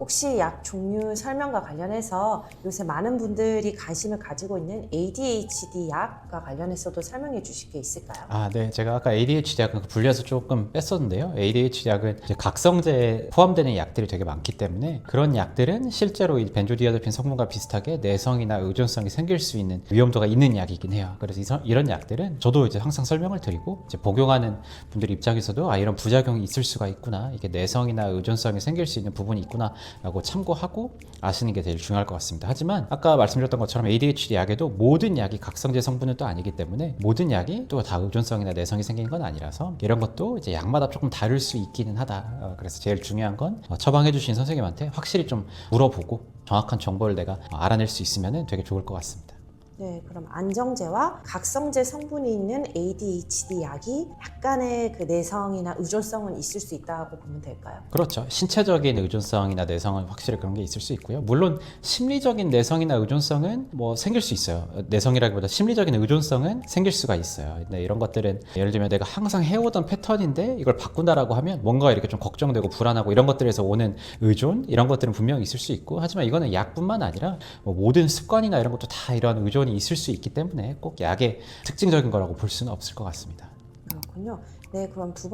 혹시 약 종류 설명과 관련해서 요새 많은 분들이 관심을 가지고 있는 ADHD 약과 관련해서도 설명해 주실 게 있을까요? 아, 네. 제가 아까 ADHD 약은 분리해서 조금 뺐었는데요. ADHD 약은 이제 각성제에 포함되는 약들이 되게 많기 때문에 그런 약들은 실제로 이 벤조디아ze핀 성분과 비슷하게 내성이나 의존성이 생길 수 있는 위험도가 있는 약이긴 해요. 그래서 이런 약들은 저도 이제 항상 설명을 드리고 이제 복용하는 분들 입장에서도 아 이런 부작용이 있을 수가 있구나. 이게 내성이나 의존성이 생길 수 있는 부분이 있구나 라고 참고하고 아시는 게 제일 중요할 것 같습니다. 하지만 아까 말씀드렸던 것처럼 ADHD 약에도 모든 약이 각성제 성분은 또 아니기 때문에 모든 약이 또 다 의존성이나 내성이 생기는 건 아니라서 이런 것도 이제 약마다 조금 다를 수 있기는 하다. 어, 그래서 제일 중요한 건 어, 처방해 주신 선생님한테 확실히 좀 물어보고 정확한 정보를 내가 어, 알아낼 수 있으면 되게 좋을 것 같습니다. 네, 그럼 안정제와 각성제 성분이 있는 ADHD 약이 약간의 그 내성이나 의존성은 있을 수 있다고 보면 될까요? 그렇죠. 신체적인 의존성이나 내성은 확실히 그런 게 있을 수 있고요. 물론 심리적인 내성이나 의존성은 뭐 생길 수 있어요. 내성이라기보다 심리적인 의존성은 생길 수가 있어요. 근데 이런 것들은 예를 들면 내가 항상 해오던 패턴인데 이걸 바꾼다라고 하면 뭔가 이렇게 좀 걱정되고 불안하고 이런 것들에서 오는 의존 이런 것들은 분명히 있을 수 있고 하지만 이거는 약뿐만 아니라 뭐 모든 습관이나 이런 것도 다 이런 의존 이 있을 수 있기 때문에 꼭 약의 특징적인 거라고 볼 수는 없을 것 같습니다. 그렇군요. 네, 그럼 두